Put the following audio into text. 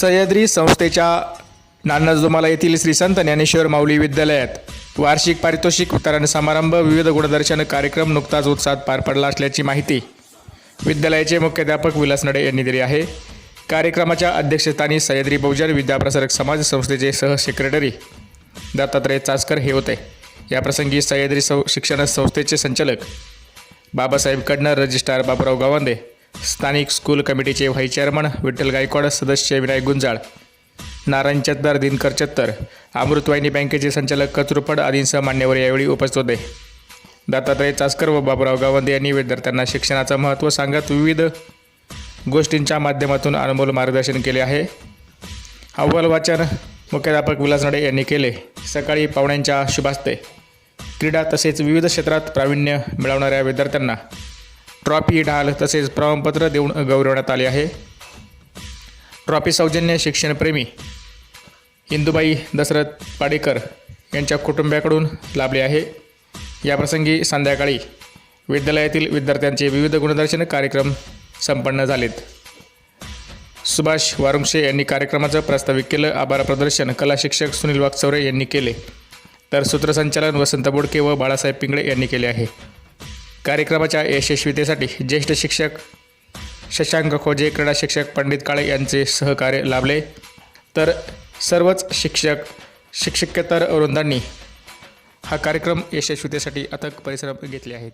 सह्याद्री संस्थेच्या नान्नजोमाला येथील श्री संत ज्ञानेश्वर माऊली विद्यालयात वार्षिक पारितोषिक वितरण समारंभ विविध गुणदर्शन कार्यक्रम नुकताच उत्साहात पार पडला असल्याची माहिती विद्यालयाचे मुख्याध्यापक विलास नडे यांनी दिली आहे. कार्यक्रमाच्या अध्यक्षस्थानी सह्याद्री बहुजन विद्याप्रसारक समाज संस्थेचे सह सेक्रेटरी दत्तात्रय चासकर हे होते. याप्रसंगी सह्याद्री सौ शिक्षण संस्थेचे संचालक बाबासाहेब कडणार रजिस्ट्रार बाबुराव गावंदे स्थानिक स्कूल कमिटीचे व्हाईस चेअरमन विठ्ठल गायकवाड सदस्य विनायक गुंजाळ नारायण चत्तर दिनकर चत्तर अमृतवाहिनी बँकेचे संचालक कचरुपड आदींसह मान्यवर यावेळी उपस्थित होते. दत्तात्रय चासकर व बाबुराव गावंदे यांनी विद्यार्थ्यांना शिक्षणाचं महत्त्व सांगत विविध गोष्टींच्या माध्यमातून अनमोल मार्गदर्शन केले आहे. अव्वल वाचन मुख्याध्यापक विलास नडे यांनी केले. सकाळी पाहुण्यांच्या शुभास्ते. क्रीडा तसेच विविध क्षेत्रात प्रावीण्य मिळवणाऱ्या विद्यार्थ्यांना ट्रॉफी ढाल तसेच प्रमाणपत्र देऊन गौरवण्यात आले आहे. ट्रॉफी सौजन्य शिक्षणप्रेमी इंदुबाई दशरथ पाडेकर यांच्या कुटुंबियाकडून लाभले आहे. याप्रसंगी संध्याकाळी विद्यालयातील विद्यार्थ्यांचे विविध गुणदर्शन कार्यक्रम संपन्न झालेत. सुभाष वारुंशे यांनी कार्यक्रमाचं प्रास्ताविक केलं आभार प्रदर्शन कला शिक्षक सुनील वागचौरे यांनी केले. तर सूत्रसंचालन वसंत बोडके व बाळासाहेब पिंगळे यांनी केले आहे. कार्यक्रमाच्या यशस्वीतेसाठी ज्येष्ठ शिक्षक शशांक खोजे क्रीडा शिक्षक पंडित काळे यांचे सहकार्य लाभले. तर सर्वच शिक्षक शिक्षकेतर वृंदांनी हा कार्यक्रम यशस्वीतेसाठी अथक परिश्रम घेतले आहेत.